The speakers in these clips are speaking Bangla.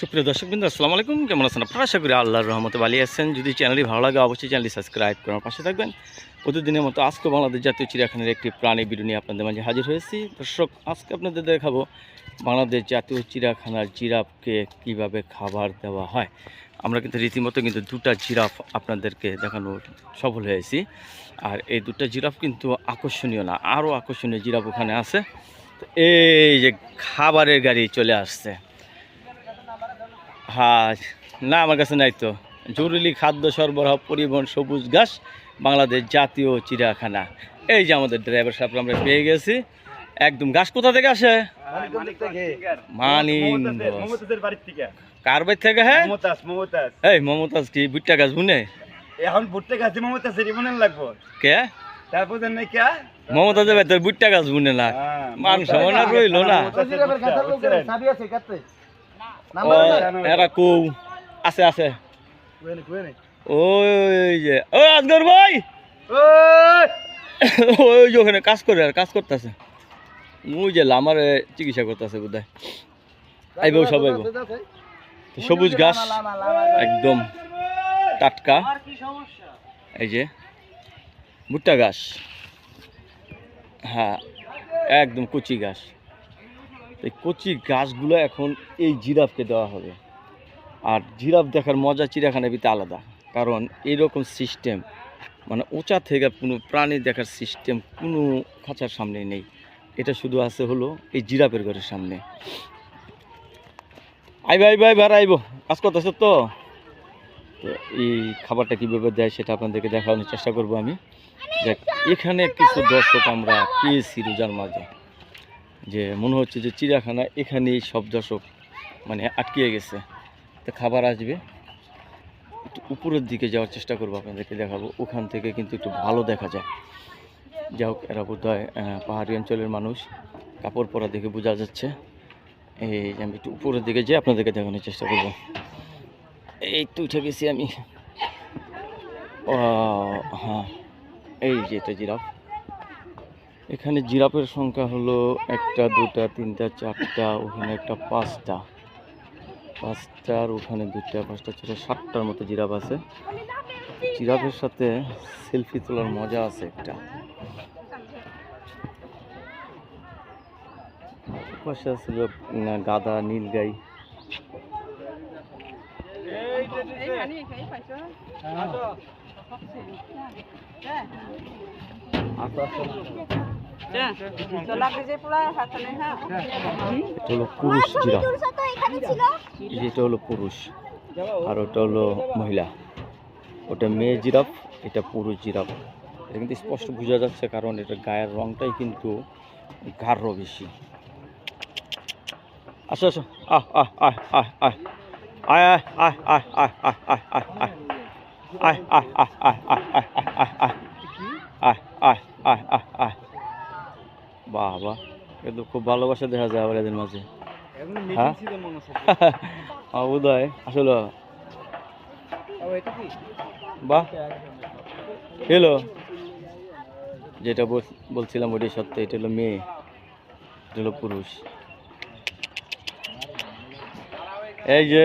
সুপ্রিয় দর্শক বিন্দু আসসালামু আলাইকুম। কেমন আছেন আপনারা? আশা করি আল্লাহর রহমতে ভালো আছেন। যদি চ্যানেলটি ভালো লাগে, অবশ্যই চ্যানেলটি সাবস্ক্রাইব করার পাশে থাকবেন। প্রতিদিনের মতো আজকে বাংলাদেশ জাতীয় চিড়িয়াখানার একটি প্রাণী নিয়ে আপনাদের মাঝে হাজির হয়েছি। দর্শক, আজকে আপনাদের দেখাবো বাংলাদেশ জাতীয় চিড়িয়াখানার জিরাফকে কীভাবে খাবার দেওয়া হয়। আমরা কিন্তু রীতিমতো কিন্তু দুটা জিরাফ আপনাদেরকে দেখানো সফল হয়েছি। আর এই দুটা জিরাফ কিন্তু আকর্ষণীয় না, আরও আকর্ষণীয় জিরাফ ওখানে আছে। এই যে খাবারের গাড়ি চলে আসছে। হ্যাঁ না আমার কাছে নাই তো। জরুরি খাদ্য সরবরাহ পরিবহন সবুজ ঘাস বাংলাদেশ জাতীয় চিড়িয়াখানা। এই যে আমাদের ড্রাইভার সাহেব আমরা পেয়ে গেছি। একদম ঘাস কোথা থেকে আসে? কার বাড়ি থেকে হ্যাঁ? এই মমতাজ কি বুট্টা গাছ বুনে? এখন ভুট্টে গাছে মমতাজের মনে লাগবো। কে? তারপর মমতাজের ভেতর বুট্টা গাছ বুনে না। মান সমানা রইল না। এরা কৌ আছে আছে ওই যে ও আজগর ভাই ওই যে ওখানে কাজ করে আর কাজ করতেছে ওই যে লামারে চিকিৎসা করতেছে বোধ হয় আইব সব আইব সবুজ ঘাস একদম টাটকা এই যে ভুট্টা ঘাস হ্যাঁ একদম কুচি ঘাস এই কচি গাছগুলো এখন এই জিরাফকে দেওয়া হবে। আর জিরাফ দেখার মজা চিড়িয়াখানার ভিতরে আলাদা, কারণ এইরকম সিস্টেম মানে উঁচা থেকে কোনো প্রাণী দেখার সিস্টেম কোনো খাঁচার সামনে নেই। এটা শুধু আছে হলো এই জিরাফের ঘরের সামনে। আইব আইব আইব, আর আইব, কাজ করতেছে তো? তো এই খাবারটা কীভাবে দেয় সেটা আপনাদেরকে দেখানোর চেষ্টা করব আমি। দেখ, এখানে কিছু দর্শক আমরা পেয়েছি রোজার মাঝে। যে মনে হচ্ছে যে চিড়িয়াখানা এখানেই সব দর্শক মানে আটকিয়ে গেছে। তো খাবার আসবে। একটু উপরের দিকে যাওয়ার চেষ্টা করব আপনাদেরকে দেখাবো। ওখান থেকে কিন্তু একটু ভালো দেখা যায়। যাই হোক, এরা বোধ হয় পাহাড়ি অঞ্চলের মানুষ। কাপড় পরা দেখে বোঝা যাচ্ছে। এই আমি একটু উপরের দিকে যেয়ে আপনাদেরকে দেখানোর চেষ্টা করব। এই তো উঠে গেছি আমি। ও হ্যাঁ। এই যে এটা জিরাফ। এখানে জিরাফের সংখ্যা হলো একটা দুটা তিনটা চারটা ওখানে একটা পাঁচটা পাঁচটার ওখানে দুটা পাঁচটা ছটা সাতটার মতো জিরাফ আছে জিরাফের সাথে সেলফি তোলার মজা আছে একটা পাশে উম, গাদা নীলগাই এটা হলো পুরুষ এটা হলো পুরুষ আর ওটা হলো মহিলা ওটা মেয়ে জিরাফ এটা পুরুষ জিরাফ এটা কিন্তু স্পষ্ট বোঝা যাচ্ছে কারণ এটা গায়ের রংটাই কিন্তু গাঢ় বেশি আসো আসো আহ আহ আহ আহ আহ আয় আয় আয় আয় আয় আয় আয় আয় আয় আয় আয় আয় আয় আয় আয় আয় আয় আয় বাহ বাহ কিন্তু খুব ভালোবাসা দেখা যায় আবার এদের মাঝে। হ্যাঁ? বোধহয় আসলে। বাহ। হ্যালো যেটা বলছিলাম ওটাই সত্য এটা হলো মেয়ে এটা হলো পুরুষ। এই যে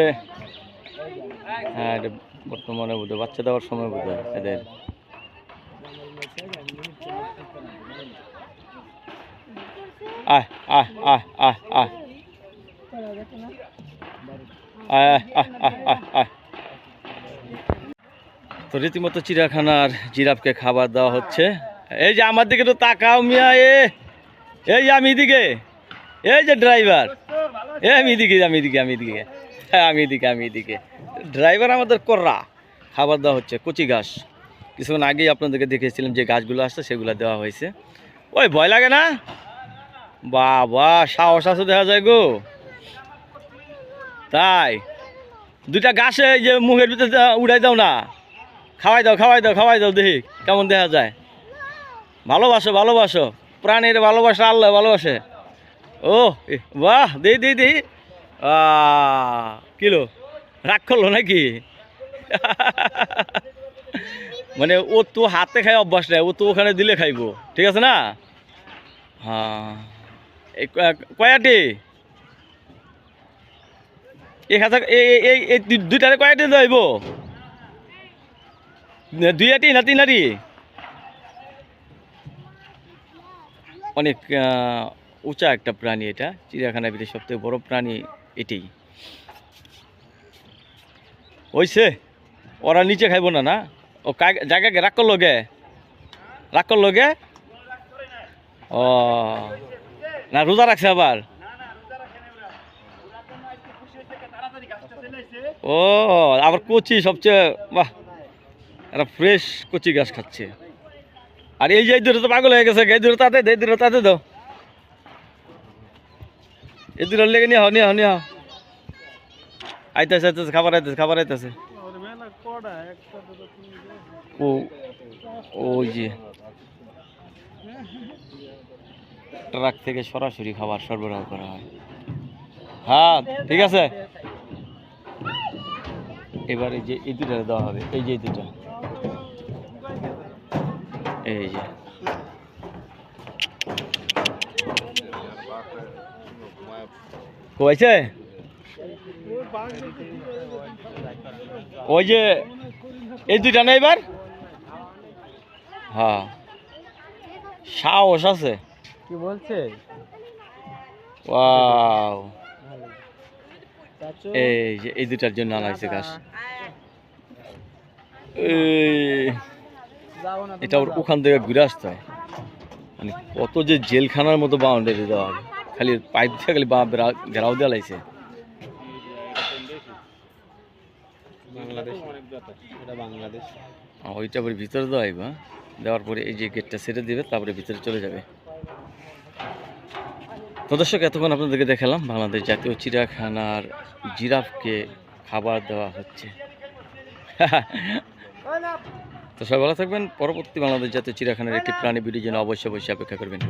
হ্যাঁ এটা বর্তমানে বোধ বাচ্চা দেওয়ার সময় বোধ হয় এদের। তো রীতিমতো চিড়িয়াখানার জিরাফকে খাবার দেওয়া হচ্ছে। এই যে আমার দিকে তো তাকাও মিয়া, এ, এই আমি এদিকে। এই যে ড্রাইভার। এ, আমি এদিকে আমি এদিকে আমি এদিকে। হ্যাঁ আমি এদিকে আমি এদিকে। ড্রাইভার আমাদের কররা। খাবার দেওয়া হচ্ছে কচি ঘাস। কিছুক্ষণ আগেই আপনাদেরকে দেখিয়েছিলাম যে গাছগুলো আসছে সেগুলো দেওয়া হয়েছে। ওই ভয় লাগে না? বাবা সাহস আছে দেখা যায় গো। তাই দুইটা গাছে যে মুখের ভিতরে উড়াই দাও না। খাওয়াই দাও খাওয়াই দাও খাওয়াই দাও দেখি কেমন দেখা যায়। ভালোবাসো ভালোবাসো। প্রাণীর ভালোবাসা আল্লাহ ভালোবাসে। ও বাহ দেই দেই আহ, কিলো? রাগ করল নাকি? মানে ও তো হাতে খায় অভ্যাস নেই, ও তো ওখানে দিলে খাইবো, ঠিক আছে না? হ্যাঁ। এই কয়াটি? এই এই- এই এই দুই- দুইটারে কয়টা যাইব দুই আটি না তিন আটি অনেক উঁচা একটা প্রাণী এটা চিড়িয়াখানার ভিতরে সবথেকে বড় প্রাণী এটি। ওইছে ওরা নিচে খাইব না না? ও জায়গাকে রাগ করল গে? রাগ করল গে? ও। না, রোজা রাখছে আবার? ও, আবার কচি সবচেয়ে, বাহ। একটা ফ্রেশ কচি গাছ খাচ্ছে। আর এই যে দূরে তো পাগল হয়ে গেছে দূরে তাতে এই দূরে তাতে দাও এই দূরে লেগে নিয়ে হও নিয়ে হও নিয়ে হও আইতেছে আইতেছে, খাবার আইতেছে খাবার আইতেছে। ও ওই যে ট্রাক থেকে সরাসরি খাবার সরবরাহ করা হয়। হ্যাঁ ঠিক আছে। এবার যে এই দুটা দেওয়া হবে, এই যে দুটা এই যে। কইছে ওই যে এই দুইটা না এবার? হ্যাঁ। সাহস আছে। কি বলছে? ওয়াও। এই যে এই দুটার জন্য আনা হয়েছে গাছ এটা ওর ওখান থেকে ঘুরে আসতে হয়। মানে কত যে জেলখানার মতো বাউন্ডারি দেওয়া। খালি পাইপ দিয়ে খালি বা ঘেরাও দেওয়া লাগছে বাংলাদেশ। এটা বাংলাদেশ। ওইটা পরে ভিতরে দেওয়া হইব হ্যাঁ? দেওয়ার পরে এই যে গেটটা ছেড়ে দিবে তারপরে ভিতরে চলে যাবে। তো দর্শক এতক্ষণ আপনাদেরকে দেখালাম বাংলাদেশ জাতীয় চিড়িয়াখানার জিরাফকে খাবার দেওয়া হচ্ছে। তো সবাই ভালো থাকবেন পরবর্তী বাংলাদেশ জাতীয় চিড়িয়াখানার একটি প্রাণী ভিডিও জন্য অবশ্যই অবশ্যই অপেক্ষা করবেন।